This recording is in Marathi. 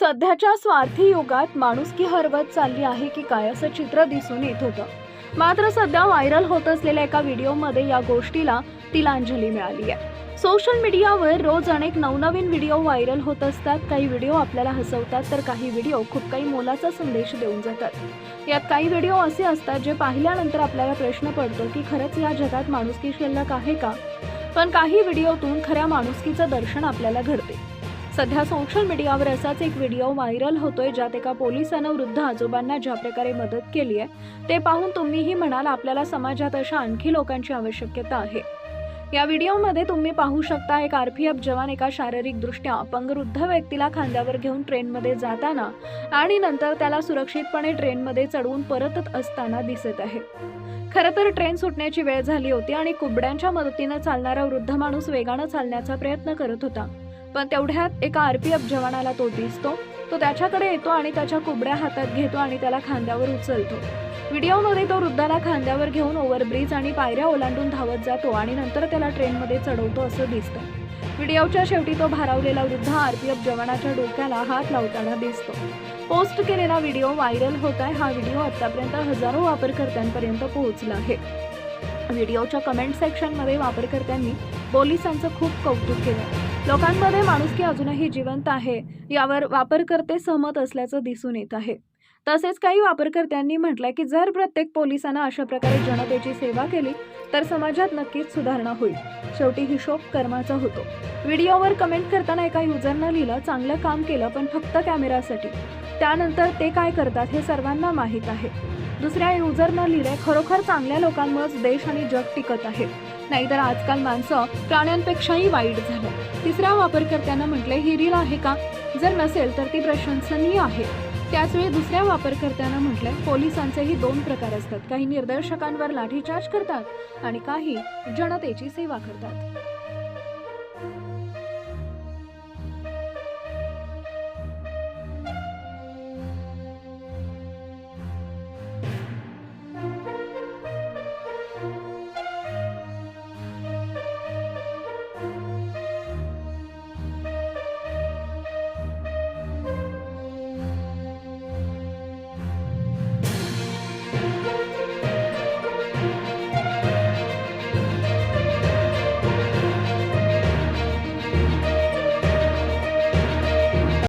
सध्याच्या स्वार्थी युगात माणुसकी हरवत चालली आहे की काय असं चित्र दिसून येत होतं. मात्र सध्या व्हायरल होत असलेल्या एका व्हिडिओमध्ये या गोष्टीला तिलांजली मिळाली आहे. सोशल मीडियावर रोज अनेक नवनवीन व्हिडिओ व्हायरल होत असतात. काही व्हिडिओ आपल्याला हसवतात तर काही व्हिडिओ खूप काही मोलाचा संदेश देऊन जातात. यात काही व्हिडिओ असे असतात जे पाहिल्यानंतर आपल्याला प्रश्न पडतो की खरंच या जगात माणुसकी शिल्लक आहे का? पण काही व्हिडिओतून खऱ्या माणुसकीचं दर्शन आपल्याला घडते. सध्या सोशल मीडियावर असाच एक व्हिडिओ व्हायरल होतोय ज्यात एका पोलिसानं वृद्ध आजोबांना ज्या प्रकारे मदत केली आहे ते पाहून तुम्हीही म्हणाल आपल्याला समाजात अशा आणखी लोकांची आवश्यकता आहे. या व्हिडिओमध्ये तुम्ही पाहू शकता एक आरपीएफ जवान एका शारीरिकदृष्ट्या अपंग वृद्ध व्यक्तीला खांद्यावर घेऊन ट्रेनमध्ये जाताना आणि नंतर त्याला सुरक्षितपणे ट्रेनमध्ये चढवून परतत असताना दिसत आहे. खरं तर ट्रेन सुटण्याची वेळ झाली होती आणि कुबड्यांच्या मदतीनं चालणारा वृद्ध माणूस वेगानं चालण्याचा प्रयत्न करत होता. पण तेवढ्यात एका आर पी एफ जवानाला तो दिसतो. तो त्याच्याकडे येतो आणि त्याच्या कुबड्या हातात घेतो आणि त्याला खांद्यावर उचलतो. व्हिडिओमध्ये तो वृद्धाला खांद्यावर घेऊन ओव्हरब्रिज आणि पायऱ्या ओलांडून धावत जातो आणि नंतर त्याला ट्रेनमध्ये चढवतो असं दिसतं. व्हिडिओच्या शेवटी तो भारावलेला वृद्ध आरपीएफ जवानाच्या डोक्याला हात लावताना दिसतो. पोस्ट केलेला व्हिडिओ व्हायरल होत आहे. हा व्हिडिओ आतापर्यंत हजारो वापरकर्त्यांपर्यंत पोहोचला आहे. व्हिडिओच्या कमेंट सेक्शनमध्ये वापरकर्त्यांनी पोलिसांचं खूप कौतुक केलं. लोकांमध्ये माणुसकी अजूनही जिवंत आहे. यावर वापरकर्ते सहमत असल्याचं दिसून येत आहे. तसेच काही वापरकर्त्यांनी म्हटलंय की जर प्रत्येक पोलिसांना अशा प्रकारे जनतेची सेवा केली तर समाजात नक्कीच सुधारणा होईल. शेवटी हिशोब कर्माचा होतो. व्हिडिओवर कमेंट करताना एका युजरनं लिहिलं चांगलं काम केलं पण फक्त कॅमेरासाठी. त्यानंतर ते काय करतात हे सर्वांना माहीत आहे. दुसऱ्या युजरनं लिहिलंय खरोखर चांगल्या लोकांमुळेच देश आणि जग टिकत आहे. नाहीतर आजकाल माणसं प्राण्यांपेक्षाही वाईट झालं तिसऱ्या वापरकर्त्यानं म्हटले ही रील आहे का? जर नसेल तर ती प्रशंसनीय आहे. त्याचवेळी दुसऱ्या वापरकर्त्यानं म्हटलंय पोलिसांचेही दोन प्रकार असतात. काही निर्दर्शकांवर लाठीचार्ज करतात आणि काही जनतेची सेवा करतात.